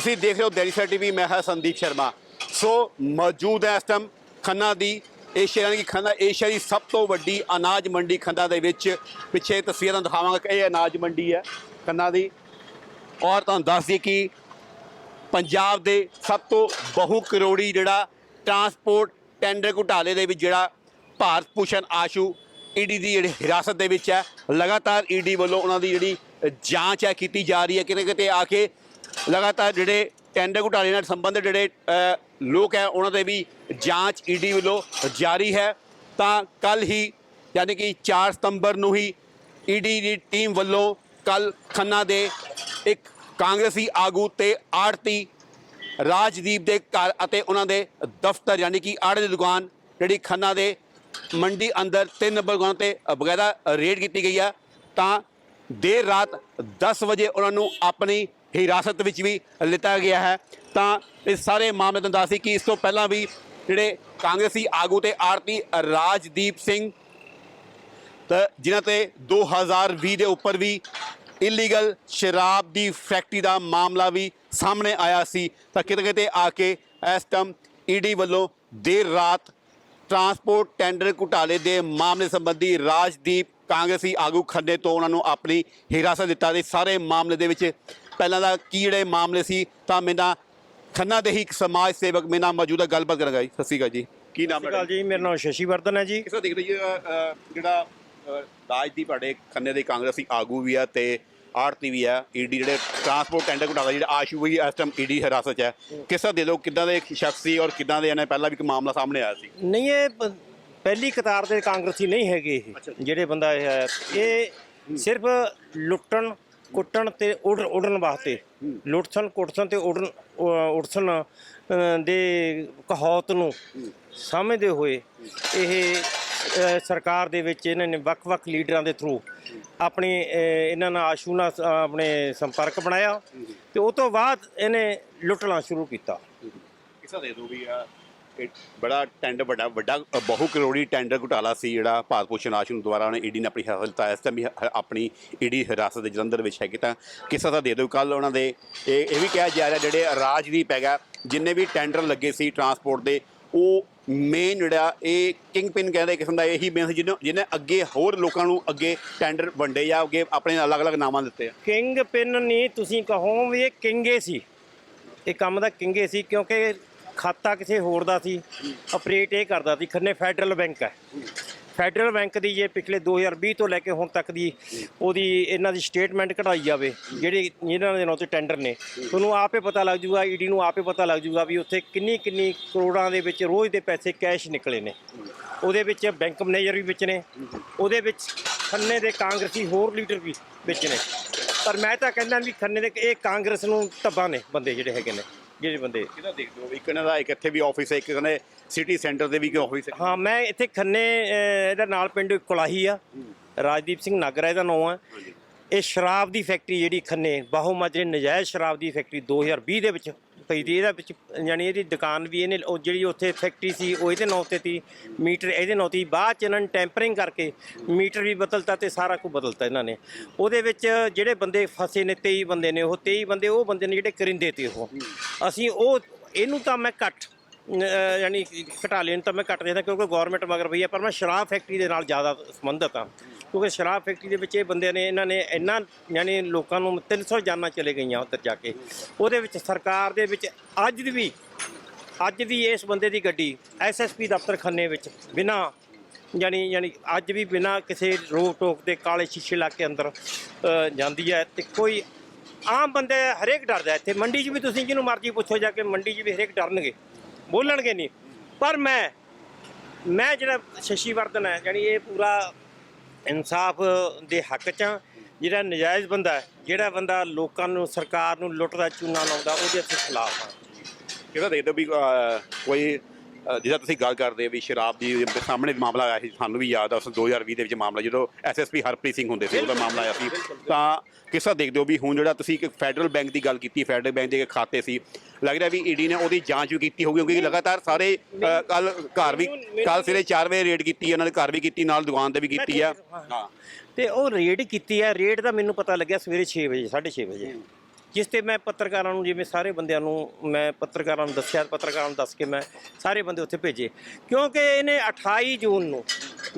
ਤੁਸੀਂ ਦੇਖ ਰਹੇ ਹੋ ਦੈਨਿਕ ਟੀਵੀ, ਮੈਂ ਹਾਂ ਸੰਦੀਪ ਸ਼ਰਮਾ। ਸੋ ਮੌਜੂਦ ਹੈ ਇਸ ਟਾਈਮ ਖੰਨਾ ਦੀ ਏਸ਼ੀਆ, ਯਾਨੀ ਕਿ ਖੰਨਾ ਏਸ਼ੀਆ ਦੀ ਸਭ ਤੋਂ ਵੱਡੀ ਅਨਾਜ ਮੰਡੀ ਖੰਨਾ ਦੇ ਵਿੱਚ। ਪਿੱਛੇ ਤਸਵੀਰਾਂ ਦਿਖਾਵਾਂਗਾ ਕਿ ਇਹ ਅਨਾਜ ਮੰਡੀ ਹੈ ਖੰਨਾ ਦੀ। ਔਰ ਤੁਹਾਨੂੰ ਦੱਸ ਦਈਏ ਕਿ ਪੰਜਾਬ ਦੇ ਸਭ ਤੋਂ ਬਹੁ ਕਰੋੜੀ ਜਿਹੜਾ ਟਰਾਂਸਪੋਰਟ ਟੈਂਡਰ ਘੁਟਾਲੇ ਦੇ ਵਿੱਚ ਜਿਹੜਾ ਭਾਰਤ ਭੂਸ਼ਣ ਆਸ਼ੂ ਈਡੀ ਦੀ ਜਿਹੜੀ ਹਿਰਾਸਤ ਦੇ ਵਿੱਚ ਹੈ, ਲਗਾਤਾਰ ਈਡੀ ਵੱਲੋਂ ਉਹਨਾਂ ਦੀ ਜਿਹੜੀ ਜਾਂਚ ਹੈ, ਕੀਤੀ ਜਾ ਰਹੀ ਹੈ। ਕਿਤੇ ਕਿਤੇ ਆ ਕੇ ਲਗਾਤਾਰ ਜਿਹੜੇ ਟੈਂਡਰ ਘੁਟਾਲੇ ਨਾਲ ਸੰਬੰਧਿਤ ਜਿਹੜੇ ਲੋਕ ਹੈ, ਉਹਨਾਂ ਦੇ ਵੀ ਜਾਂਚ ਈਡੀ ਵੱਲੋਂ ਜਾਰੀ ਹੈ। ਤਾਂ ਕੱਲ ਹੀ ਯਾਨੀ ਕਿ 4 ਸਤੰਬਰ ਨੂੰ ਹੀ ਈਡੀ ਦੀ ਟੀਮ ਵੱਲੋਂ ਕੱਲ ਖੰਨਾ ਦੇ ਇੱਕ ਕਾਂਗਰਸੀ ਆਗੂ ਤੇ ਆੜਤੀ ਰਾਜਦੀਪ ਦੇ ਘਰ ਅਤੇ ਉਹਨਾਂ ਦੇ ਦਫ਼ਤਰ ਯਾਨੀ ਕਿ ਆੜੇ ਦੀ ਦੁਕਾਨ ਜਿਹੜੀ ਖੰਨਾ ਦੇ ਮੰਡੀ ਅੰਦਰ 3 ਨੰਬਰ ਦੁਕਾਨ ਤੇ ਬਕਾਇਦਾ ਰੇਡ ਕੀਤੀ ਗਈ ਆ ਤਾਂ ਦੇਰ ਰਾਤ 10 ਵਜੇ ਉਹਨਾਂ ਨੂੰ ਆਪਣੀ ਹਿਰਾਸਤ ਵਿੱਚ ਵੀ ਲਿੱਤਾ ਗਿਆ ਹੈ। ਤਾਂ ਇਸ ਸਾਰੇ ਮਾਮਲੇ ਤੋਂ ਦੱਸੀ ਕਿ ਇਸ ਤੋਂ ਪਹਿਲਾਂ ਵੀ ਜਿਹੜੇ ਕਾਂਗਰਸੀ ਆਗੂ ਤੇ ਆਰਤੀ ਰਾਜਦੀਪ ਸਿੰਘ, ਤਾਂ ਜਿਨ੍ਹਾਂ ਤੇ 2020 ਦੇ ਉੱਪਰ ਵੀ ਇਲੀਗਲ ਸ਼ਰਾਬ ਦੀ ਫੈਕਟਰੀ ਦਾ ਮਾਮਲਾ ਵੀ ਸਾਹਮਣੇ ਆਇਆ ਸੀ। ਤਾਂ ਕਿਤੇ ਕਿਤੇ ਆ ਕੇ ਇਸ ਟਾਈਮ ਈਡੀ ਵੱਲੋਂ ਦੇਰ ਰਾਤ ਟਰਾਂਸਪੋਰਟ ਟੈਂਡਰ ਘੁਟਾਲੇ ਦੇ ਮਾਮਲੇ ਸੰਬੰਧੀ ਰਾਜਦੀਪ ਕਾਂਗਰਸੀ ਆਗੂ ਖੰਨੇ ਤੋਂ ਉਹਨਾਂ ਨੂੰ ਆਪਣੀ ਹਿਰਾਸਤ ਦਿੱਤਾ। ਦੇ ਸਾਰੇ ਮਾਮਲੇ ਦੇ ਵਿੱਚ ਪਹਿਲਾਂ ਦਾ ਕੀ ਜਿਹੜੇ ਮਾਮਲੇ ਸੀ ਤਾਂ ਮੇਰੇ ਖੰਨਾ ਦੇ ਹੀ ਇੱਕ ਸਮਾਜ ਸੇਵਕ ਮੇਰੇ ਨਾਲ ਮੌਜੂਦਾ ਗੱਲਬਾਤ ਕਰਾਂਗਾ ਜੀ ਸਤਿ ਸ਼੍ਰੀ ਅਕਾਲ ਜੀ। ਕੀ ਨਾਮ ਅਕਾਲ ਜੀ ਮੇਰਾ ਨਾਮ ਸ਼ਸ਼ੀ ਵਰਧਨ ਹੈ ਜੀ। ਕਿਸ ਅ, ਅ, ਜਿਹੜਾ ਰਾਜਦੀਪ ਸਾਡੇ ਖੰਨੇ ਦੇ ਕਾਂਗਰਸੀ ਆਗੂ ਵੀ ਆ ਤੇ ਆੜਤੀ ਵੀ ਆ ਈਡੀ ਜਿਹੜੇ ਟਰਾਂਸਪੋਰਟ ਟੈਂਡਰ ਘੁਟਾਲਾ ਜਿਹੜਾ ਆਸ਼ੂ ਵੀ ਇਸ ਟਾਈਮ ਈਡੀ ਹਿਰਾਸਤ 'ਚ ਹੈ ਕਿਸ ਦੇ ਲੋ ਕਿੱਦਾਂ ਦੇ ਸ਼ਖਸ ਔਰ ਕਿੱਦਾਂ ਦੇ ਇਹਨੇ ਪਹਿਲਾਂ ਵੀ ਇੱਕ ਮਾਮਲਾ ਸਾਹਮਣੇ ਆਇਆ ਸੀ? ਨਹੀਂ ਇਹ ਪਹਿਲੀ ਕਤਾਰ ਦੇ ਕਾਂਗਰਸੀ ਨਹੀਂ ਹੈਗੇ ਇਹ ਜਿਹੜੇ ਬੰਦਾ ਇਹ ਹੈ। ਇਹ ਸਿਰਫ ਲੁੱਟਣ ਕੁੱਟਣ ਤੇ ਉੜ ਉੜਨ ਵਾਸਤੇ। ਲੁੱਟਸਣ, ਕੁੱਟਸਣ ਤੇ ਉੜਨ ਉ- ਦੇ ਕਹਾਵਤ ਨੂੰ ਸਮਝਦੇ ਹੋਏ ਇਹ ਸਰਕਾਰ ਦੇ ਵਿੱਚ ਇਹਨਾਂ ਨੇ ਵੱਖ-ਵੱਖ ਲੀਡਰਾਂ ਦੇ ਥਰੂ ਆਪਣੇ ਇਹਨਾਂ ਨਾਲ ਆਸ਼ੂ ਨਾਲ ਆਪਣੇ ਸੰਪਰਕ ਬਣਾਇਆ ਤੇ ਉਹ ਤੋਂ ਬਾਅਦ ਇਹਨੇ ਲੁੱਟਣਾ ਸ਼ੁਰੂ ਕੀਤਾ। ਕਿਸ ਦੇ ਦੋ ਵੀ ਆ ਬੜਾ ਟੈਂਡਰ ਵੱਡਾ ਵੱਡਾ ਬਹੁ ਕਰੋੜੀ ਟੈਂਡਰ ਘੁਟਾਲਾ ਸੀ ਜਿਹੜਾ ਭਾਰਤ ਭੂਸ਼ਣ ਆਸ਼ੂ ਦੁਆਰਾ ਉਹਨੇ ਈਡੀ ਨੇ ਆਪਣੀ ਹਿਰਾਸਤ ਇਸ ਟਾਈਮ ਵੀ ਹ- ਆਪਣੀ ਈਡੀ ਹਿਰਾਸਤ ਦੇ ਜਲੰਧਰ ਵਿੱਚ ਹੈਗੀ ਤਾਂ ਕਿਸ ਤਰ੍ਹਾਂ ਦਾ ਦੇ ਦਿਓ। ਕੱਲ ਉਹਨਾਂ ਦੇ ਇਹ ਇਹ ਵੀ ਕਿਹਾ ਜਾ ਰਿਹਾ ਜਿਹੜੇ ਰਾਜਦੀਪ ਹੈਗਾ ਜਿੰਨੇ ਵੀ ਟੈਂਡਰ ਲੱਗੇ ਸੀ ਟਰਾਂਸਪੋਰਟ ਦੇ, ਉਹ ਮੇਨ ਜਿਹੜਾ ਇਹ ਕਿੰਗ ਪਿਨ ਕਹਿੰਦੇ ਕਿਸਮ ਦਾ ਇਹੀ ਮੇਨ ਸੀ ਜਿਹਨੇ ਜਿਹਨੇ ਅੱਗੇ ਹੋਰ ਲੋਕਾਂ ਨੂੰ ਅੱਗੇ ਟੈਂਡਰ ਵੰਡੇ ਜਾਂ ਅੱਗੇ ਆਪਣੇ ਅਲੱਗ-ਅਲੱਗ ਨਾਵਾਂ ਦਿੱਤੇ ਆ। ਕਿੰਗ ਪਿਨ ਨਹੀਂ ਤੁਸੀਂ ਕਹੋ ਵੀ ਇਹ ਕਿੰਗੇ ਸੀ। ਇਹ ਕੰਮ ਦਾ ਕਿੰਗੇ ਸੀ ਕਿਉਂਕਿ ਖਾਤਾ ਕਿਸੇ ਹੋਰ ਦਾ ਸੀ ਆਪਰੇਟ ਇਹ ਕਰਦਾ ਸੀ, ਖੰਨੇ ਫੈਡਰਲ ਬੈਂਕ ਹੈ। ਫੈਡਰਲ ਬੈਂਕ ਦੀ ਜੇ ਪਿਛਲੇ 2020 ਤੋਂ ਲੈ ਕੇ ਹੁਣ ਤੱਕ ਦੀ ਉਹਦੀ ਇਹਨਾਂ ਦੀ ਸਟੇਟਮੈਂਟ ਕਢਾਈ ਜਾਵੇ, ਜਿਹੜੇ ਇਹਨਾਂ ਦੇ ਨਾਂ ਤੇ ਟੈਂਡਰ ਨੇ। ਤੁਹਾਨੂੰ ਆਪੇ ਪਤਾ ਲੱਗ ਜੂਗਾ, ਈਡੀ ਨੂੰ ਆਪੇ ਪਤਾ ਲੱਗ ਜੂਗਾ ਵੀ ਉੱਥੇ ਕਿੰਨੀ ਕਿੰਨੀ ਕਰੋੜਾਂ ਦੇ ਵਿੱਚ ਰੋਜ਼ ਦੇ ਪੈਸੇ ਕੈਸ਼ ਨਿਕਲੇ ਨੇ। ਉਹਦੇ ਵਿੱਚ ਬੈਂਕ ਮੈਨੇਜਰ ਵੀ ਵਿੱਚ ਨੇ, ਉਹਦੇ ਵਿੱਚ ਖੰਨੇ ਦੇ ਕਾਂਗਰਸੀ ਹੋਰ ਲੀਡਰ ਵੀ ਵਿੱਚ ਨੇ। ਪਰ ਮੈਂ ਤਾਂ ਕਹਿੰਦਾ ਵੀ ਖੰਨੇ ਦੇ, ਇਹ ਕਾਂਗਰਸ ਨੂੰ ਧੱਬਾ ਨੇ ਬੰਦੇ ਜਿਹੜੇ ਹੈਗੇ ਨੇ। ਜਿਹੜੇ ਬੰਦੇ। ਕਿਹਦਾ ਦੇਖਦੇ ਹੋ ਇੱਕ ਇਹਨਾਂ ਦਾ ਇੱਕ ਇੱਥੇ ਵੀ ਆਫਿਸ ਹੈ ਇੱਕ ਕਹਿੰਦੇ ਸਿਟੀ ਸੈਂਟਰ ਦੇ ਵੀ ਇੱਕ ਆਫਿਸ ਹੈ? ਹਾਂ ਮੈਂ ਇੱਥੇ ਖੰਨੇ ਅਹ, ਇਹਦਾ ਨਾਲ ਪਿੰਡ ਕੁਲਾਹੀ ਆ। ਰਾਜਦੀਪ ਸਿੰਘ ਨਾਗਰਾ ਇਹਦਾ ਨਾਮ ਆ। ਇਹ ਸ਼ਰਾਬ ਦੀ ਫੈਕਟਰੀ ਜਿਹੜੀ ਖੰਨੇ ਬਾਹੂ ਮਾਜਰੇ ਨਜਾਇਜ਼ ਸ਼ਰਾਬ ਦੀ ਫੈਕਟਰੀ 2020 ਦੇ ਵਿੱਚ ਪਈ ਤੀ ਇਹਦਾ ਵਿੱਚ ਯਾਨੀ ਇਹਦੀ ਦੁਕਾਨ ਵੀ ਇਹਨੇ, ਉਹ ਜਿਹੜੀ ਉੱਥੇ ਫੈਕਟਰੀ ਸੀ, ਉਹ ਇਹਦੇ ਨਾਂ ਤੇ ਤੀ, ਮੀਟਰ ਇਹਦੇ ਨਾਂ 'ਤੇ, ਬਾਅਦ ਚ ਇਹਨਾਂ ਨੇ ਟੈਂਪਰਿੰਗ ਕਰਕੇ ਮੀਟਰ ਵੀ ਬਦਲਤਾ ਤੇ ਸਾਰਾ ਕੁਝ ਬਦਲਤਾ ਇਹਨਾਂ ਨੇ। ਉਹਦੇ ਵਿੱਚ ਜਿਹੜੇ ਬੰਦੇ ਫਸੇ ਨੇ 23 ਬੰਦੇ ਨੇ, ਉਹ 23 ਬੰਦੇ, ਉਹ ਬੰਦੇ ਨੇ ਜਿਹੜੇ ਕਰਿੰਦੇ ਤੇ ਉਹ। ਅਸੀਂ ਉਹ, ਇਹਨੂੰ ਤਾਂ ਮੈਂ ਘੱਟ ਅਹ ਯਾਨੀ ਘਟਾਲੇ ਨੂੰ ਤਾਂ ਮੈਂ ਘੱਟ ਦੇਖਦਾ ਕਿਉਂਕਿ ਗਵਰਨਮੈਂਟ ਮਗਰ ਪਈ ਹੈ ਪਰ ਮੈਂ ਸ਼ਰਾਬ ਫੈਕਟਰੀ ਦੇ ਨਾਲ ਜ਼ਿਆਦਾ ਸੰਬੰਧਿਤ ਹਾਂ ਕਿਉਂਕਿ ਸ਼ਰਾਬ ਫੈਕਟਰੀ ਦੇ ਵਿੱਚ ਇਹ ਬੰਦਿਆਂ ਨੇ ਇਹਨਾਂ ਨੇ ਇੰਨਾ ਯਾਨੀ ਲੋਕਾਂ ਨੂੰ 300 ਜਾਨਾਂ ਚਲੇ ਗਈਆਂ ਉੱਧਰ ਜਾ ਕੇ। ਉਹਦੇ ਵਿੱਚ ਸਰਕਾਰ ਦੇ ਵਿੱਚ ਅੱਜ ਵੀ ਅੱਜ ਵੀ ਇਸ ਬੰਦੇ ਦੀ ਗੱਡੀ ਐਸਐਸਪੀ ਦਫ਼ਤਰ ਖੰਨੇ ਵਿੱਚ ਬਿਨਾ ਯਾਨੀ ਯਾਨੀ ਅੱਜ ਵੀ ਬਿਨਾ ਕਿਸੇ ਰੋਕ ਟੋਕ ਦੇ ਕਾਲੇ ਸ਼ੀਸ਼ੇ ਲਾ ਕੇ ਅੰਦਰ ਅ, ਜਾਂਦੀ ਹੈ ਤੇ ਕੋਈ ਆਮ ਬੰਦੇ ਹਰੇਕ ਡਰਦਾ ਇੱਥੇ ਮੰਡੀ 'ਚ ਵੀ ਤੁਸੀਂ ਜਿਹਨੂੰ ਮਰਜ਼ੀ ਪੁੱਛੋ ਜਾ ਕੇ ਮੰਡੀ 'ਚ ਵੀ ਹਰੇਕ ਡਰਨਗੇ। ਬੋਲਣਗੇ ਨਹੀਂ ਪਰ ਮੈਂ ਮੈਂ ਜਿਹੜਾ ਸ਼ਸ਼ੀ ਵਰਧਨ ਹੈ, ਯਾਨੀ ਇਹ ਪੂਰਾ ਇਨਸਾਫ ਦੇ ਹੱਕ 'ਚ ਹਾਂ। ਜਿਹੜਾ ਨਜਾਇਜ਼ ਬੰਦਾ ਜਿਹੜਾ ਬੰਦਾ ਲੋਕਾਂ ਨੂੰ, ਸਰਕਾਰ ਨੂੰ ਲੁੱਟਦਾ, ਚੂਨਾ ਲਾਉਂਦਾ, ਉਹਦੇ ਅਸੀਂ ਖਿਲਾਫ ਹਾਂ ਕਿਹਦਾ ਦੇਖਦੇ ਹੋ ਵੀ ਕੋਈ ਜਿਹਦਾ ਤੁਸੀਂ ਗੱਲ ਕਰਦੇ ਹੋ ਵੀ ਸ਼ਰਾਬ ਦੀ ਦੇ ਸਾਹਮਣੇ ਮਾਮਲਾ ਆਇਆ ਸੀ ਸਾਨੂੰ ਵੀ ਯਾਦ ਆ ਉਸ 2020 ਦੇ ਵਿੱਚ ਮਾਮਲਾ ਜਦੋਂ ਐਸਐਸਪੀ ਹਰਪ੍ਰੀਤ ਸਿੰਘ ਹੁੰਦੇ ਸੀ ਉਹਦਾ ਮਾਮਲਾ ਆਇਆ ਸੀ। ਤਾਂ ਕਿਸ ਤਰ੍ਹਾਂ ਦੇਖਦੇ ਹੋ ਵੀ ਹੁਣ ਜਿਹੜਾ ਤੁਸੀਂ ਇੱਕ ਫੈਡਰਲ ਬੈਂਕ ਦੀ ਗੱਲ ਕੀਤੀ ਫੈਡਰਲ ਬੈਂਕ ਦੇ ਖਾਤੇ ਸੀ ਲੱਗ ਰਿਹਾ ਵੀ ਈਡੀ ਨੇ ਉਹਦੀ ਜਾਂਚ ਵੀ ਕੀਤੀ ਹੋਊਗੀ ਕਿਉਂਕਿ ਲਗਾਤਾਰ ਸਾਰੇ ਕੱਲ ਘਰ ਵੀ ਕੱਲ ਸਵੇਰੇ 4 ਵਜੇ ਰੇਡ ਕੀਤੀ ਉਹਨਾਂ ਦੇ ਘਰ ਵੀ ਕੀਤੀ ਨਾਲ ਦੁਕਾਨ ਤੇ ਵੀ ਕੀਤੀ ਆ। ਹਾਂ। ਤੇ ਉਹ ਰੇਡ ਕੀਤੀ ਹੈ ਰੇਡ ਦਾ ਮੈਨੂੰ ਪਤਾ ਲੱਗਿਆ ਸਵੇਰੇ 6 ਵਜੇ 6:30 ਵਜੇ। ਜਿਸ ਤੇ ਮੈਂ ਪੱਤਰਕਾਰਾਂ ਨੂੰ ਜਿਵੇਂ ਸਾਰੇ ਬੰਦਿਆਂ ਨੂੰ ਮੈਂ ਪੱਤਰਕਾਰਾਂ ਨੂੰ ਦੱਸਿਆ ਪੱਤਰਕਾਰਾਂ ਨੂੰ ਦੱਸ ਕੇ ਮੈਂ ਸਾਰੇ ਬੰਦੇ ਉੱਥੇ ਭੇਜੇ। ਕਿਉਂਕਿ ਇਹਨੇ 28 ਜੂਨ ਨੂੰ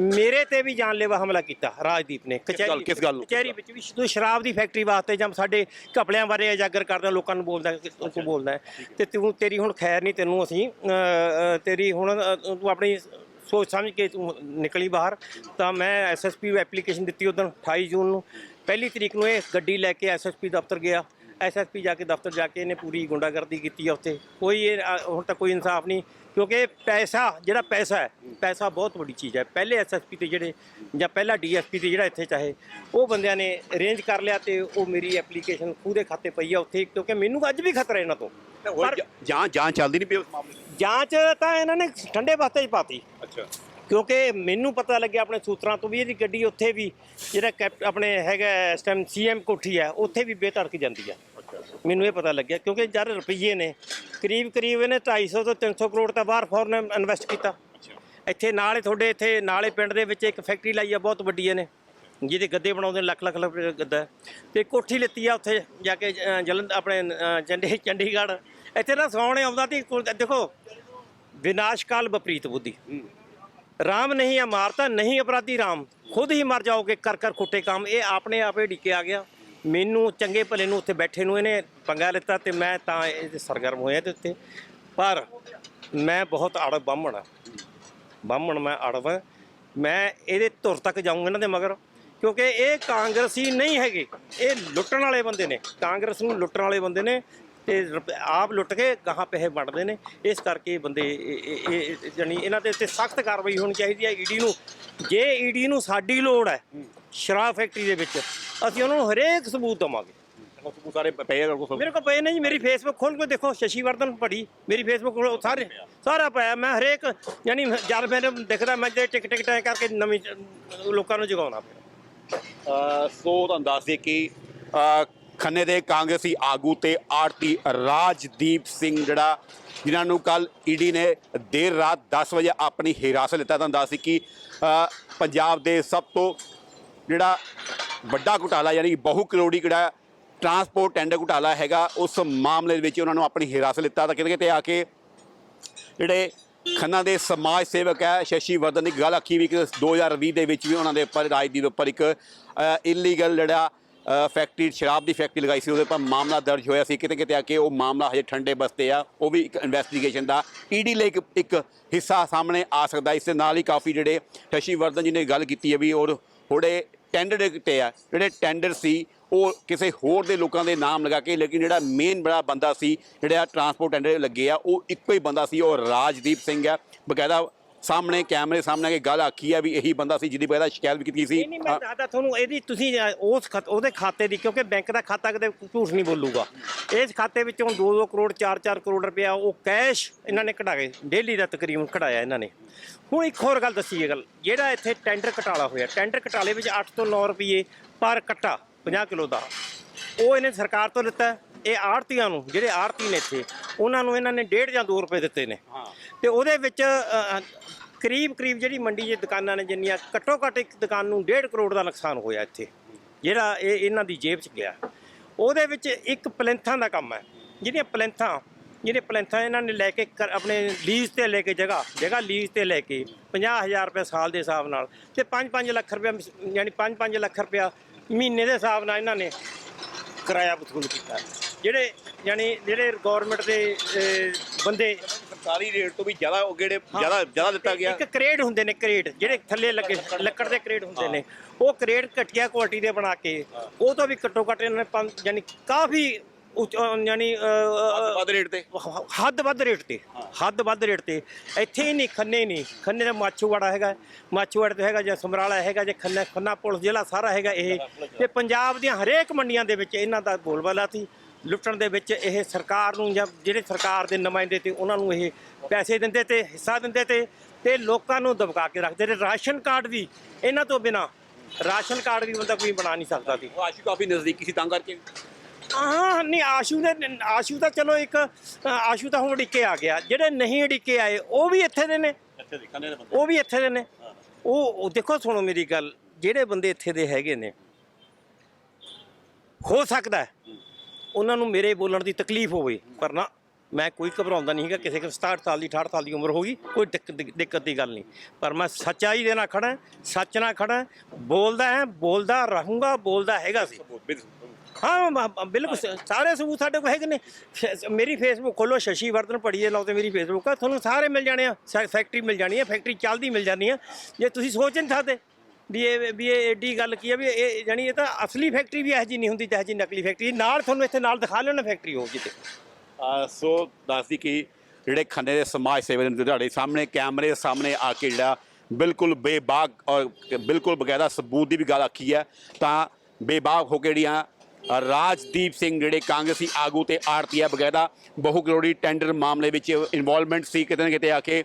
ਮੇਰੇ ਤੇ ਵੀ ਜਾਨਲੇਵਾ ਹਮਲਾ ਕੀਤਾ ਰਾਜਦੀਪ ਨੇ। ਕਿਸ ਗੱਲ? ਕਚਹਿਰੀ ਵਿੱਚ ਵੀ ਤੂੰ ਸ਼ਰਾਬ ਦੀ ਫੈਕਟਰੀ ਵਾਸਤੇ ਜਾਂ ਸਾਡੇ ਘਪਲਿਆਂ ਬਾਰੇ ਉਜਾਗਰ ਕਰਦਾ ਲੋਕਾਂ ਨੂੰ ਬੋਲਦਾ ਤੂੰ ਬੋਲਦਾ। ਤੇ ਤੂੰ ਤੇਰੀ ਹੁਣ ਖੈਰ ਨਹੀਂ ਤੈਨੂੰ ਅਸੀਂ ਤੇਰੀ ਹੁਣ ਤੂੰ ਆਪਣੀ ਸੋਚ ਸਮਝ ਕੇ ਤੂੰ ਨਿਕਲੀ ਬਾਹਰ। ਤਾਂ ਮੈਂ ਐਸਐਸਪੀ ਨੂੰ ਐਪਲੀਕੇਸ਼ਨ ਦਿੱਤੀ ਉਦੋਂ 28 ਜੂਨ ਨੂੰ। ਪਹਿਲੀ ਤਰੀਕ ਨੂੰ ਇਹ ਗੱਡੀ ਲੈ ਕੇ ਐਸਐਸਪੀ ਦਫ਼ਤਰ ਗਿਆ। ਐਸਐਸਪੀ ਜਾ ਕੇ ਦਫ਼ਤਰ ਜਾ ਕੇ ਇਹਨੇ ਪੂਰੀ ਗੁੰਡਾਗਰਦੀ ਕੀਤੀ ਆ ਉੱਥੇ। ਕੋਈ ਇਹ ਅ, ਹੁਣ ਤੱਕ ਕੋਈ ਇਨਸਾਫ ਨਹੀਂ ਕਿਉਂਕਿ ਪੈਸਾ ਜਿਹੜਾ ਪੈਸਾ ਹੈ ਪੈਸਾ ਬਹੁਤ ਵੱਡੀ ਚੀਜ਼ ਹੈ। ਪਹਿਲੇ ਐਸਐਸਪੀ ਤੇ ਜਿਹੜੇ ਜਾਂ ਪਹਿਲਾ ਡੀਐਸਪੀ ਤੇ ਜਿਹੜਾ ਇੱਥੇ ਚਾਹੇ ਉਹ ਬੰਦਿਆਂ ਨੇ ਅਰੇਂਜ ਕਰ ਲਿਆ ਤੇ ਉਹ ਮੇਰੀ ਐਪਲੀਕੇਸ਼ਨ ਖੂਦੇ ਖਾਤੇ ਪਈ ਆ ਉੱਥੇ ਕਿਉਂਕਿ ਮੈਨੂੰ ਅੱਜ ਵੀ ਖਤਰਾ ਇਹਨਾਂ ਤੋਂ। ਪਰ ਜਾਂ ਜਾਂਚ ਚੱਲਦੀ ਨਹੀਂ ਪਈ ਉਸ ਮਾਮਲੇ ਦੀ? ਜਾਂਚ ਤਾਂ ਇਹਨਾਂ ਨੇ ਠੰਡੇ ਬਾਤੇ 'ਚ ਪਾਤੀ। ਅੱਛਾ। ਕਿਉਂਕਿ ਮੈਨੂੰ ਪਤਾ ਲੱਗਿਆ ਆਪਣੇ ਸੂਤਰਾਂ ਤੋਂ ਵੀ ਇਹਦੀ ਗੱਡੀ ਉੱਥੇ ਵੀ ਜਿਹੜਾ ਕੈਪ ਆਪਣੇ ਹੈਗਾ ਇਸ ਟਾਈਮ ਸੀਐਮ ਕੋਠੀ ਹੈ ਉੱਥੇ ਵੀ ਬੇਤੜਕ ਜਾਂਦੀ ਆ। ਮੈਨੂੰ ਇਹ ਪਤਾ ਲੱਗਿਆ ਕਿਉਂਕਿ ਜਦ ਰੁਪਈਏ ਨੇ, ਕਰੀਬ ਕਰੀਬ ਇਹਨੇ 250 ਤੋਂ 300 ਕਰੋੜ ਤਾਂ ਬਾਹਰ ਫੋਰਨ ਇਨਵੈਸਟ ਕੀਤਾ। ਇੱਥੇ ਨਾਲੇ ਤੁਹਾਡੇ ਇੱਥੇ, ਨਾਲੇ ਪਿੰਡ ਦੇ ਵਿੱਚ ਇੱਕ ਫੈਕਟਰੀ ਲਾਈ ਆ, ਬਹੁਤ ਵੱਡੀ ਇਹਨੇ ਜਿਹਦੇ ਗੱਦੇ ਬਣਾਉਂਦੇ ਨੇ ਲੱਖ ਲੱਖ ਰੁਪਏ ਗੱਦਾ। ਹੈ। ਤੇ ਕੋਠੀ ਲਿੱਤੀ ਆ ਉੱਥੇ ਜਾ ਕੇ ਜਲੰਧ ਆਪਣੇ ਚੰਡੀ, ਚੰਡੀਗੜ੍ਹ। ਇੱਥੇ ਨਾ ਸੌਣੇ ਆਉਂਦਾ ਤੇ ਕੋਲ- ਦੇਖੋ, ਵਿਨਾਸ਼ਕਾਲ ਵਿਪਰੀਤ ਬੁੱਧੀ। ਰਾਮ ਨਹੀਂ ਹੈ ਮਾਰਤਾ, ਨਹੀਂ ਅਪਰਾਧੀ ਰਾਮ। ਖੁਦ ਹੀ ਮਰ ਜਾਓਗੇ ਕਰ ਕਰ ਖੁੱਟੇ ਕੰਮ। ਇਹ ਆਪਣੇ ਆਪੇ ਡਿੱਕੇ ਆ ਗਿਆ। ਮੈਨੂੰ ਚੰਗੇ ਭਲੇ ਨੂੰ ਉੱਥੇ ਬੈਠੇ ਨੂੰ ਇਹਨੇ ਪੰਗਾ ਲਿੱਤਾ ਤੇ ਮੈਂ ਤਾਂ ਇਹ ਸਰਗਰਮ ਹੋਇਆ ਤੇ ਉੱਤੇ। ਪਰ ਮੈਂ ਬਹੁਤ ਅੜ ਬਾਹਮਣ ਆ। ਬਾਹਮਣ ਮੈਂ ਅੜਵ ਹਾਂ। ਮੈਂ ਇਹਦੇ ਧੁਰ ਤੱਕ ਜਾਊਂਗਾ ਇਹਨਾਂ ਦੇ ਮਗਰ, ਕਿਉਂਕਿ ਇਹ ਕਾਂਗਰਸੀ ਨਹੀਂ ਹੈਗੇ। ਇਹ ਲੁੱਟਣ ਵਾਲੇ ਬੰਦੇ ਨੇ। ਕਾਂਗਰਸ ਨੂੰ ਲੁੱਟਣ ਵਾਲੇ ਬੰਦੇ ਨੇ ਤੇ ਆਪ ਲੁੱਟ ਕੇ ਗਾਹਾਂ ਪੈਸੇ ਵੰਡਦੇ ਨੇ। ਇਸ ਕਰਕੇ ਬੰਦੇ ਇਹ- ਇਹ ਜਾਣੀ ਇਹਨਾਂ ਦੇ ਉੱਤੇ ਸਖਤ ਕਾਰਵਾਈ ਹੋਣੀ ਚਾਹੀਦੀ ਹੈ ਈਡੀ ਨੂੰ। ਜੇ ਈਡੀ ਨੂੰ ਸਾਡੀ ਲੋੜ ਹੈ, ਸ਼ਰਾਬ ਫੈਕਟਰੀ ਦੇ ਵਿੱਚ ਅਸੀਂ ਉਹਨਾਂ ਨੂੰ ਹਰੇਕ ਸਬੂਤ ਦਵਾਂਗੇ। ਉਹ ਸਾਰੇ ਪਏ ਕੋਲ ਮੇਰੇ ਕੋਲ ਪਏ ਨੇ ਜੀ ਮੇਰੀ ਫੇਸਬੁੱਕ ਖੋਲ ਕੇ ਦੇਖੋ ਸ਼ਸ਼ੀ ਵਰਧਨ ਪੜੀ ਮੇਰੀ ਫੇਸਬੁੱਕ ਕੋਲ ਸਾਰੇ ਸਾਰਾ ਪਿਆ ਮੈਂ ਹਰੇਕ ਯਾਨੀ ਜਦ ਮੈਨੂੰ ਦਿਖਦਾ ਮੈਂ ਜੇ ਟਿਕ ਟਿਕ ਟਾਈ ਕਰਕੇ ਨਵੀਂ ਲੋਕਾਂ ਨੂੰ ਜਗਾਉਣਾ ਪਿਆ। ਸੋ ਤੁਹਾਨੂੰ ਦੱਸ ਦੇ ਕਿ ਖੰਨੇ ਦੇ ਕਾਂਗਰਸੀ ਆਗੂ ਤੇ ਆਰਤੀ ਰਾਜਦੀਪ ਸਿੰਘ ਜਿਹੜਾ ਜਿਨ੍ਹਾਂ ਨੂੰ ਕੱਲ ਈਡੀ ਨੇ ਦੇਰ ਰਾਤ 10 ਵਜੇ ਆਪਣੀ ਹਿਰਾਸਤ ਲਿੱਤਾ। ਤੁਹਾਨੂੰ ਦੱਸ ਸੀ ਕਿ ਪੰਜਾਬ ਦੇ ਸਭ ਤੋਂ ਜਿਹੜਾ ਵੱਡਾ ਘੁਟਾਲਾ ਯਾਨੀ ਬਹੁ ਕਰੋੜੀ ਜਿਹੜਾ ਟਰਾਂਸਪੋਰਟ ਟੈਂਡਰ ਘੁਟਾਲਾ ਹੈਗਾ, ਉਸ ਮਾਮਲੇ ਦੇ ਵਿੱਚ ਉਹਨਾਂ ਨੂੰ ਆਪਣੀ ਹਿਰਾਸਤ ਲਿੱਤਾ ਤਾਂ ਕਿਤੇ ਕਿਤੇ ਆ ਕੇ ਜਿਹੜੇ ਖੰਨਾ ਦੇ ਸਮਾਜ ਸੇਵਕ ਹੈ, ਸ਼ਸ਼ੀ ਵਰਧਨ ਦੀ ਗੱਲ ਆਖੀ ਵੀ ਕਿ 2020 ਦੇ ਵਿੱਚ ਵੀ ਉਹਨਾਂ ਦੇ ਉੱਪਰ ਰਾਜਦੀਪ ਦੇ ਉੱਪਰ ਇੱਕ ਇਲੀਗਲ ਜਿਹੜਾ ਫੈਕਟਰੀ ਸ਼ਰਾਬ ਦੀ ਫੈਕਟਰੀ ਲਗਾਈ ਸੀ, ਉਹਦੇ ਉੱਪਰ ਮਾਮਲਾ ਦਰਜ ਹੋਇਆ ਸੀ ਕਿਤੇ ਕਿਤੇ ਆ ਕੇ ਉਹ ਮਾਮਲਾ ਹਜੇ ਠੰਡੇ ਬਸਤੇ ਆ, ਉਹ ਵੀ ਇੱਕ ਇਨਵੈਸਟੀਗੇਸ਼ਨ ਦਾ ਈਡੀ ਲਈ ਇੱਕ ਇੱਕ ਹਿੱਸਾ ਸਾਹਮਣੇ ਆ ਸਕਦਾ ਇਸ ਦੇ ਨਾਲ ਹੀ ਕਾਫੀ ਜਿਹੜੇ ਸ਼ਸ਼ੀ ਵਰਧਨ ਜੀ ਨੇ ਗੱਲ ਕੀਤੀ ਹੈ ਵੀ ਔਰ ਥੋੜੇ ਟੈਂਡਰ ਕਿਤੇ ਆ, ਜਿਹੜੇ ਟੈਂਡਰ ਸੀ, ਉਹ ਕਿਸੇ ਹੋਰ ਦੇ ਲੋਕਾਂ ਦੇ ਨਾਮ ਲਗਾ ਕੇ, ਲੇਕਿਨ ਜਿਹੜਾ ਮੇਨ ਬੜਾ ਬੰਦਾ ਸੀ, ਜਿਹੜਾ ਟਰਾਂਸਪੋਰਟ ਟੈਂਡਰ ਲੱਗੇ ਆ, ਉਹ ਇੱਕੋ ਹੀ ਬੰਦਾ ਸੀ, ਉਹ ਰਾਜਦੀਪ ਸਿੰਘ ਆ। ਬਕਾਇਦਾ ਸਾਹਮਣੇ ਕੈਮਰੇ ਸਾਹਮਣੇ ਆ ਕੇ ਗੱਲ ਆਖੀ ਆ ਵੀ ਇਹੀ ਬੰਦਾ ਸੀ ਜਿਹਦੀ ਬਕਾਇਦਾ ਸ਼ਿਕਾਇਤ ਵੀ ਕੀਤੀ ਸੀ। ਨਹੀਂ ਨਹੀਂ ਮੈਂ ਦੱਸਦਾ ਤੁਹਾਨੂੰ ਇਹਦੀ ਤੁਸੀਂ ਉਸ ਖਾਤ- ਉਹਦੇ ਖਾਤੇ ਦੀ ਕਿਉਂਕਿ ਬੈਂਕ ਦਾ ਖਾਤਾ ਕਦੇ ਝੂਠ ਨਹੀਂ ਬੋਲੂਗਾ। ਇਸ ਖਾਤੇ ਵਿੱਚੋਂ 2-2 ਕਰੋੜ 4-4 ਕਰੋੜ ਰੁਪਇਆ ਉਹ ਕੈਸ਼ ਇਹਨਾਂ ਨੇ ਕਢਾ ਕੇ ਡੇਲੀ ਦਾ ਤਕਰੀਬਨ ਕਢਾਇਆ ਇਹਨਾਂ ਨੇ। ਹੁਣ ਇੱਕ ਹੋਰ ਗੱਲ ਦੱਸੀ ਇਹ ਗੱਲ ਜਿਹੜਾ ਇੱਥੇ ਟੈਂਡਰ ਘਟਾਲਾ ਹੋਇਆ ਟੈਂਡਰ ਘਟਾਲੇ ਵਿੱਚ 8 ਤੋਂ 9 ਰੁਪਏ ਪਰ ਕੱਟਾ 50 ਕਿਲੋ ਦਾ। ਉਹ ਇਹਨੇ ਸਰਕਾਰ ਤੋਂ ਲਿੱਤਾ ਹੈ। ਇਹ ਆੜਤੀਆਂ ਨੂੰ ਜਿਹੜੇ ਆੜਤੀ ਨੇ ਇੱਥੇ ਉਹਨਾਂ ਨੂੰ ਇਹਨਾਂ ਨੇ 1.5 ਜਾਂ 2 ਰੁਪਏ ਦਿੱਤੇ ਨੇ। ਤੇ ਉਹਦੇ ਵਿੱਚ ਅ, ਅ, ਕਰੀਬ ਕਰੀਬ ਜਿਹੜੀ ਮੰਡੀ 'ਚ ਦੁਕਾਨਾਂ ਨੇ ਜਿੰਨੀਆਂ, ਘੱਟੋ ਘੱਟ ਇੱਕ ਦੁਕਾਨ ਨੂੰ 1.5 ਕਰੋੜ ਦਾ ਨੁਕਸਾਨ ਹੋਇਆ ਇੱਥੇ। ਜਿਹੜਾ ਇਹ ਇਹਨਾਂ ਦੀ ਜੇਬ 'ਚ ਗਿਆ। ਉਹਦੇ ਵਿੱਚ ਇੱਕ ਪਲੈਂਥਾਂ ਦਾ ਕੰਮ ਹੈ। ਜਿਹੜੀਆਂ ਪਲੈਂਥਾਂ ਜਿਹੜੇ ਪਲੈਂਥਾਂ ਇਹਨਾਂ ਨੇ ਲੈ ਕੇ ਕਰ- ਆਪਣੇ ਲੀਜ਼ ਤੇ ਲੈ ਕੇ ਜਗ੍ਹਾ ਜਗ੍ਹਾ ਲੀਜ਼ ਤੇ ਲੈ ਕੇ 50000 ਰੁਪਏ ਸਾਲ ਦੇ ਹਿਸਾਬ ਨਾਲ ਤੇ 5-5 ਲੱਖ ਰੁਪਏ ਯਾਨੀ 5-5 ਲੱਖ ਰੁਪਏ ਮਹੀਨੇ ਦੇ ਹਿਸਾਬ ਨਾਲ ਇਹਨਾਂ ਨੇ ਕਿਰਾਇਆ ਵਸੂਲ ਕੀਤਾ। ਜਿਹੜੇ, ਯਾਨੀ ਜਿਹੜੇ ਗਵਰਨਮੈਂਟ ਦੇ ਬੰਦੇ ਸਰਕਾਰੀ ਰੇਟ ਤੋਂ ਵੀ ਜ਼ਿਆਦਾ ਉਹ ਜਿਹੜੇ ਜ਼ਿਆਦਾ ਜ਼ਿਆਦਾ ਦਿੱਤਾ ਗਿਆ। ਇੱਕ ਕਰੇਡ ਹੁੰਦੇ ਨੇ ਕਰੇਡ ਜਿਹੜੇ ਥੱਲੇ ਲੱਗੇ ਲੱਕੜ ਦੇ ਕਰੇਡ। ਹੁੰਦੇ ਨੇ। ਉਹ ਕਰੇਡ ਘਟੀਆ ਕੁਆਲਿਟੀ ਦੇ ਬਣਾ ਕੇ ਉਹ ਤੋਂ ਵੀ ਘੱਟੋ ਘੱਟ ਇਹਨਾਂ ਨੇ ਪੰਜ- ਯਾਨੀ ਕਾਫੀ ਉੱਚ- ਅਹ, ਯਾਨੀ ਅਹ, ਵੱਧ ਰੇਟ ਤੇ। ਹ- ਹੱਦ ਵੱਧ ਰੇਟ ਤੇ। ਹੱਦ ਵੱਧ ਰੇਟ ਤੇ। ਇੱਥੇ ਹੀ ਨਹੀਂ ਖੰਨੇ ਨਹੀਂ। ਖੰਨੇ ਦਾ ਮਾਛੂਵਾੜਾ ਹੈਗਾ। ਮਾਛੂਵਾੜੇ ਤੇ ਹੈਗਾ ਜਾਂ ਸਮਰਾਲਾ ਹੈਗਾ ਜੇ ਖੰਨਾ ਖੰਨਾ ਪੁਲਿਸ ਜ਼ਿਲ੍ਹਾ ਸਾਰਾ ਹੈਗਾ ਇਹ। ਤੇ ਪੰਜਾਬ ਦੀਆਂ ਹਰੇਕ ਮੰਡੀਆਂ ਦੇ ਵਿੱਚ ਇਹਨਾਂ ਦਾ ਬੋਲਬਾਲਾ ਸੀ। ਲੁੱਟਣ ਦੇ ਵਿੱਚ ਇਹ ਸਰਕਾਰ ਨੂੰ ਜਾਂ ਜਿਹੜੇ ਸਰਕਾਰ ਦੇ ਨੁਮਾਇੰਦੇ ਤੇ ਉਹਨਾਂ ਨੂੰ ਇਹ ਪੈਸੇ ਦਿੰਦੇ ਤੇ ਹਿੱਸਾ ਦਿੰਦੇ ਤੇ ਤੇ ਲੋਕਾਂ ਨੂੰ ਦਬਕਾ ਕੇ ਰੱਖਦੇ ਤੇ ਰਾਸ਼ਨ ਕਾਰਡ ਵੀ ਇਹਨਾਂ ਤੋਂ ਬਿਨਾ ਰਾਸ਼ਨ ਕਾਰਡ ਵੀ ਬੰਦਾ ਕੋਈ ਬਣਾ ਨਹੀਂ ਸਕਦਾ ਸੀ। ਉਹ ਆਸ਼ੂ ਕਾਫੀ ਨਜ਼ਦੀਕੀ ਸੀ ਤਾਂ ਕਰਕੇ? ਹਾਂ ਨਹੀਂ ਆਸ਼ੂ ਦੇ ਆਸ਼ੂ ਤਾਂ ਚਲੋ ਇੱਕ ਆਸ਼ੂ ਤਾਂ ਹੁਣ ਅੜਿੱਕੇ ਆ ਗਿਆ। ਜਿਹੜੇ ਨਹੀਂ ਅੜਿੱਕੇ ਆਏ ਉਹ ਵੀ ਇੱਥੇ ਦੇ ਨੇ। ਅੱਛਾ ਦੇਖਣੇ ਦੇ ਬੰਦੇ। ਉਹ ਵੀ ਇੱਥੇ ਦੇ ਨੇ। ਉਹ ਦੇਖੋ ਸੁਣੋ ਮੇਰੀ ਗੱਲ। ਜਿਹੜੇ ਬੰਦੇ ਇੱਥੇ ਦੇ ਹੈਗੇ ਨੇ ਹੋ ਸਕਦਾ ਉਹਨਾਂ ਨੂੰ ਮੇਰੇ ਬੋਲਣ ਦੀ ਤਕਲੀਫ ਹੋਵੇ, ਪਰ ਨਾ ਮੈਂ ਕੋਈ ਘਬਰਾਉਂਦਾ ਨਹੀਂ ਹੈਗਾ, ਕਿਸੇ ਕਿ 67 ਸਾਲ ਦੀ 68 ਸਾਲ ਦੀ ਉਮਰ ਹੋ ਗਈ, ਕੋਈ ਦਿੱਕਤ ਦੀ- ਦਿੱਕਤ ਦੀ ਗੱਲ ਨਹੀਂ। ਪਰ ਮੈਂ ਸੱਚਾਈ ਦੇ ਨਾਲ ਖੜਾ ਸੱਚ ਨਾਲ ਖੜਾ ਬੋਲਦਾ ਹੈ, ਬੋਲਦਾ ਰਹੂੰਗਾ, ਬੋਲਦਾ ਹੈਗਾ ਸੀ। ਹਾਂ ਬਿਲਕੁਲ ਸਾਰੇ ਸਬੂਤ ਸਾਡੇ ਕੋਲ ਹੈਗੇ ਨੇ। ਫੇ- ਮੇਰੀ ਫੇਸਬੁੱਕ ਖੋਲੋ, ਸ਼ਸ਼ੀ ਵਰਧਨ ਪੜੀਏ ਲਾਓ ਤੇ ਮੇਰੀ ਫੇਸਬੁੱਕ ਆ, ਤੁਹਾਨੂੰ ਸਾਰੇ ਮਿਲ ਜਾਣੇ ਆ, ਸੈ- ਫੈਕਟਰੀ ਮਿਲ ਜਾਣੀ ਆ, ਫੈਕਟਰੀ ਚੱਲਦੀ ਮਿਲ ਜਾਣੀ ਆ। ਜੇ ਤੁਸੀਂ ਸੋਚ ਨਹੀਂ ਸਕਦੇ ਵੀ ਇਹ ਵੀ ਇਹ ਏਡੀ ਗੱਲ ਕੀ ਹੈ ਵੀ ਇਹ ਜਾਣੀ ਇਹ ਤਾਂ ਅਸਲੀ ਫੈਕਟਰੀ ਵੀ ਇਹੋ ਜਿਹੀ ਨਹੀਂ ਹੁੰਦੀ ਜਿਹੋ ਜਿਹੀ ਨਕਲੀ ਫੈਕਟਰੀ। ਨਾਲ ਤੁਹਾਨੂੰ ਇੱਥੇ ਨਾਲ ਦਿਖਾ ਲਿਓ ਨਾ ਫੈਕਟਰੀ ਹੋ ਜਿੱਤੇ ਸੋ ਦੱਸਦੀ ਕਿ ਜਿਹੜੇ ਖੰਨੇ ਦੇ ਸਮਾਜ ਸੇਵੀ ਨੇ ਤੁਹਾਡੇ ਸਾਹਮਣੇ, ਕੈਮਰੇ ਦੇ ਸਾਹਮਣੇ ਆ ਕੇ ਜਿਹੜਾ ਬਿਲਕੁਲ ਬੇਬਾਕ ਔਰ ਬਿਲਕੁਲ ਬਗੈਰਾ ਸਬੂਤ ਦੀ ਵੀ ਗੱਲ ਆਖੀ ਹੈ, ਤਾਂ ਬੇਬਾਕ ਹੋ ਕੇ ਜਿਹੜੀਆਂ ਰਾਜਦੀਪ ਸਿੰਘ ਜਿਹੜੇ ਕਾਂਗਰਸੀ ਆਗੂ ਤੇ ਆੜਤੀਆ ਬਗੈਰਾ ਬਹੁ ਕਰੋੜੀ ਟੈਂਡਰ ਮਾਮਲੇ ਵਿੱਚ ਇਨਵੋਲਵਮੈਂਟ ਸੀ, ਕਿਤੇ ਨਾ ਕਿਤੇ ਆ ਕੇ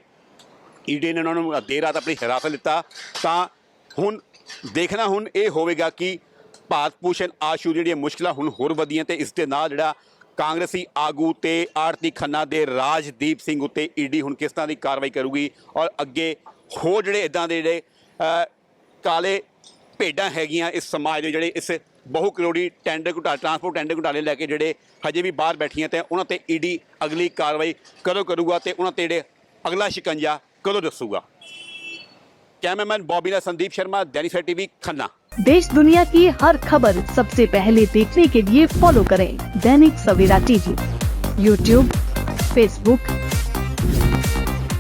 ਈਡੀ ਨੇ ਉਹਨਾਂ ਨੂੰ ਦੇਰ ਰਾਤ ਆਪਣੀ ਹਿਰਾਸਤ ਲਿੱਤਾ, ਤਾਂ ਹੁਣ ਦੇਖਣਾ ਹੁਣ ਇਹ ਹੋਵੇਗਾ ਕਿ ਭਾਰਤ ਭੂਸ਼ਣ ਆਸ਼ੂ ਜਿਹੜੀਆਂ ਮੁਸ਼ਕਲਾਂ ਹੁਣ ਹੋਰ ਵਧੀਆਂ ਤੇ ਇਸ ਦੇ ਨਾਲ ਜਿਹੜਾ ਕਾਂਗਰਸੀ ਆਗੂ ਤੇ ਆਰਤੀ ਖੰਨਾ ਦੇ ਰਾਜਦੀਪ ਸਿੰਘ ਉੱਤੇ ਈਡੀ ਹੁਣ ਕਿਸ ਤਰ੍ਹਾਂ ਦੀ ਕਾਰਵਾਈ ਕਰੂਗੀ ਔਰ ਅੱਗੇ ਹੋਰ ਜਿਹੜੇ ਇਦਾਂ ਦੇ ਜਿਹੜੇ ਕਾਲੇ ਭੇਡਾਂ ਹੈਗੀਆਂ ਇਸ ਸਮਾਜ ਦੇ ਜਿਹੜੇ ਇਸ ਬਹੁ ਕਰੋੜੀ ਟੈਂਡਰ ਘੁਟਾਲੇ ਟਰਾਂਸਪੋਰਟ ਟੈਂਡਰ ਘੁਟਾਲੇ ਲੈ ਕੇ ਜਿਹੜੇ ਹਜੇ ਵੀ ਬਾਹਰ ਬੈਠੀਆਂ ਤੇ ਉਹਨਾਂ ਤੇ ਈਡੀ ਅਗਲੀ ਕਾਰਵਾਈ ਕਦੋਂ ਕਰੂਗਾ ਤੇ ਉਹਨਾਂ ਤੇ ਜਿਹੜੇ ਅਗਲਾ ਸ਼ਿਕੰਜਾ ਕਦੋਂ ਦੱਸੂਗਾ? कैमरामैन बॉबीना संदीप शर्मा, दैनिक टीवी, खन्ना देश दुनिया की हर खबर सबसे पहले देखने के लिए फॉलो करें Dainik Savera TV YouTube Facebook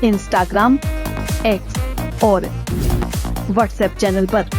Instagram X और व्हाट्सएप चैनल पर।